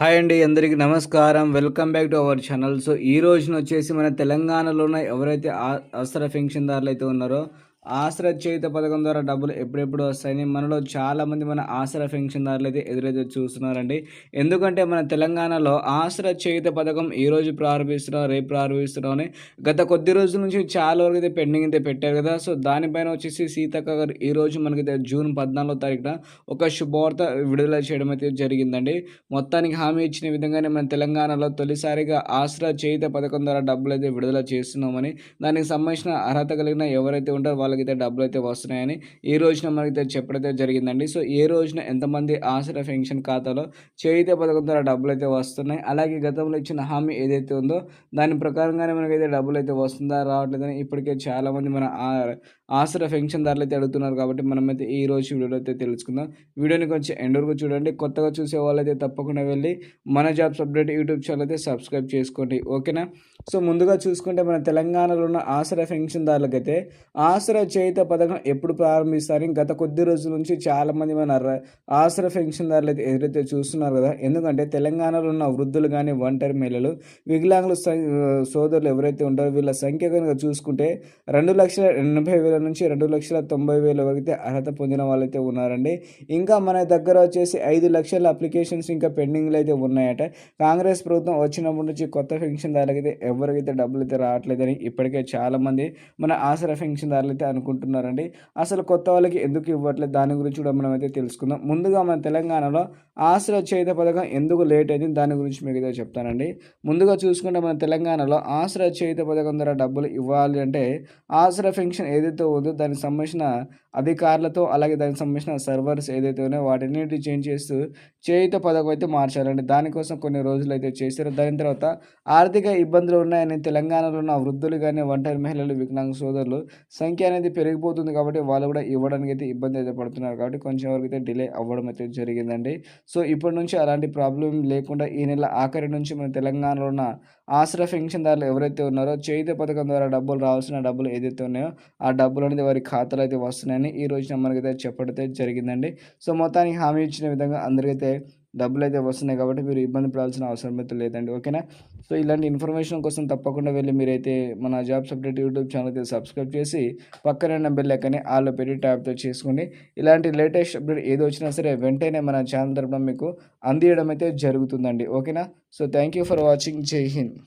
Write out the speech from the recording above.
Hi అండి అందరికీ నమస్కారం. Welcome back to our channel. So ఈ రోజున వచ్చేసి మన తెలంగాణలోనే ఎవరైతే ఆ- ఆసరా పెన్షన్దారులు అయితే ఉన్నారో ఆసరా చేయుత పథకం ద్వారా డబ్బులు ఎప్పుడెప్పుడు వస్తాయని మనలో చాలామంది మన ఆసరా పెన్షన్దారులు అయితే ఎదురైతే చూస్తున్నారండి. ఎందుకంటే మన తెలంగాణలో ఆసరా చేయుత పథకం ఈ రోజు ప్రారంభిస్తున్నాం రేపు ప్రారంభిస్తున్నామని గత కొద్ది రోజుల నుంచి చాలా వరకు అయితే పెండింగ్ అయితే పెట్టారు కదా. సో దానిపైన వచ్చేసి సీతక్క గారు ఈ రోజు మనకైతే జూన్ పద్నాలుగో తారీఖున ఒక శుభవార్త విడుదల చేయడం అయితే జరిగిందండి. మొత్తానికి హామీ ఇచ్చిన విధంగానే మన తెలంగాణలో తొలిసారిగా ఆసరా చేయుత పథకం ద్వారా డబ్బులు అయితే విడుదల చేస్తున్నామని దానికి సంబంధించిన అర్హత కలిగిన ఎవరైతే ఉంటారో వాళ్ళకైతే డబ్బులు అయితే వస్తున్నాయని ఈ రోజున మనకైతే చెప్పడైతే జరిగిందండి. సో ఏ రోజున ఎంతమంది ఆసరా పెన్షన్ ఖాతాలో చేయితే పథకం ద్వారా డబ్బులు అయితే వస్తున్నాయి అలాగే గతంలో ఇచ్చిన హామీ ఏదైతే ఉందో దాని ప్రకారంగానే మనకైతే డబ్బులు అయితే వస్తుందా రావట్లేదని ఇప్పటికే చాలామంది మన ఆ- ఆసరా పెన్షన్దారులు అయితే అడుగుతున్నారు కాబట్టి మనమైతే ఈ రోజు వీడియోలో అయితే తెలుసుకుందాం. వీడియోని కొంచెం ఎండ్ వరకు చూడండి. కొత్తగా చూసే వాళ్ళైతే తప్పకుండా వెళ్ళి మన జాబ్స్ అప్డేట్ యూట్యూబ్ ఛానల్ అయితే సబ్స్క్రైబ్ చేసుకోండి. ఓకేనా? సో ముందుగా చూసుకుంటే మన తెలంగాణలో ఉన్న ఆసరా పెన్షన్దారులకైతే ఆసరా చేయుత పథకం ఎప్పుడు ప్రారంభిస్తారని గత కొద్ది రోజుల నుంచి చాలామంది మన ర- పెన్షన్ పెన్షన్దారులు అయితే ఎదురైతే చూస్తున్నారు కదా ఎందుకంటే తెలంగాణలో ఉన్న వృద్ధులు కానీ ఒంటరి మహిళలు వికలాంగుల సోదరులు ఎవరైతే ఉంటారో వీళ్ళ సంఖ్య కనుక చూసుకుంటే రెండు లక్షల ఎనభై వేల నుంచి రెండు లక్షల తొంభై వేల వరకు అయితే అర్హత పొందిన వాళ్ళైతే ఉన్నారండి. ఇంకా మన దగ్గర వచ్చేసి ఐదు లక్షల అప్లికేషన్స్ ఇంకా పెండింగ్లు అయితే ఉన్నాయట. కాంగ్రెస్ ప్రభుత్వం వచ్చినప్పటి నుంచి కొత్త పెన్షన్దారులకి అయితే ఎవరికైతే డబ్బులు అయితే రావట్లేదని ఇప్పటికే చాలామంది మన ఆసరా పెన్షన్దారులు అయితే అనుకుంటున్నారండి. అసలు కొత్త వాళ్ళకి ఎందుకు ఇవ్వట్లేదు? దాని గురించి కూడా మనం అయితే తెలుసుకుందాం. ముందుగా మన తెలంగాణలో ఆసరా చేత పథకం ఎందుకు లేట్ అయింది? దాని గురించి మీకు అయితే చెప్తానండి. ముందుగా చూసుకుంటే మన తెలంగాణలో ఆసరా చేత పథకం ద్వారా డబ్బులు ఇవ్వాలి అంటే ఆశ్ర పెన్షన్ ఏదైతే ఉందో దానికి సంబంధించిన అధికారులతో అలాగే దానికి సంబంధించిన సర్వర్స్ ఏదైతే ఉన్నాయో వాటిని చేంజ్ చేస్తూ చేయుత పథకం అయితే మార్చాలండి దానికోసం కొన్ని రోజులు అయితే చేశారు. దాని తర్వాత ఆర్థిక ఇబ్బందులు ఉన్నాయని తెలంగాణలో ఉన్న వృద్ధులు కానీ ఒంటరి మహిళలు వికలాంగ సోదరులు సంఖ్య అనేది అనేది పెరిగిపోతుంది కాబట్టి వాళ్ళు కూడా ఇవ్వడానికి అయితే ఇబ్బంది అయితే పడుతున్నారు కాబట్టి కొంచెం వరకు అయితే డిలే అవ్వడం అయితే జరిగిందండి. సో ఇప్పటి నుంచి అలాంటి ప్రాబ్లం లేకుండా ఈ నెల ఆఖరి నుంచి మన తెలంగాణలో ఉన్న ఆసరా పెన్షన్దారులు ఎవరైతే ఉన్నారో చేయుత పథకం ద్వారా డబ్బులు రావాల్సిన డబ్బులు ఏదైతే ఉన్నాయో ఆ డబ్బులు అనేది వారి ఖాతాలో అయితే వస్తున్నాయని ఈ రోజున మనకైతే చెప్పడం అయితే జరిగిందండి. సో మొత్తానికి హామీ ఇచ్చిన విధంగా అందరికైతే డబ్బులు అయితే వస్తున్నాయి కాబట్టి మీరు ఇబ్బంది పడాల్సిన అవసరం అయితే లేదండి ఓకేనా? సో ఇలాంటి ఇన్ఫర్మేషన్ కోసం తప్పకుండా వెళ్ళి మీరైతే మన జాబ్స్ అప్డేట్ యూట్యూబ్ ఛానల్ అయితే సబ్స్క్రైబ్ చేసి పక్కనే బెల్ ఐకాన్ని ఆలో పెట్టి ట్యాప్తో చేసుకోండి. ఇలాంటి లేటెస్ట్ అప్డేట్ ఏది వచ్చినా సరే వెంటనే మన ఛానల్ తరపున మీకు అందియడం అయితే జరుగుతుందండి ఓకేనా? So thank you for watching. జై హింద్.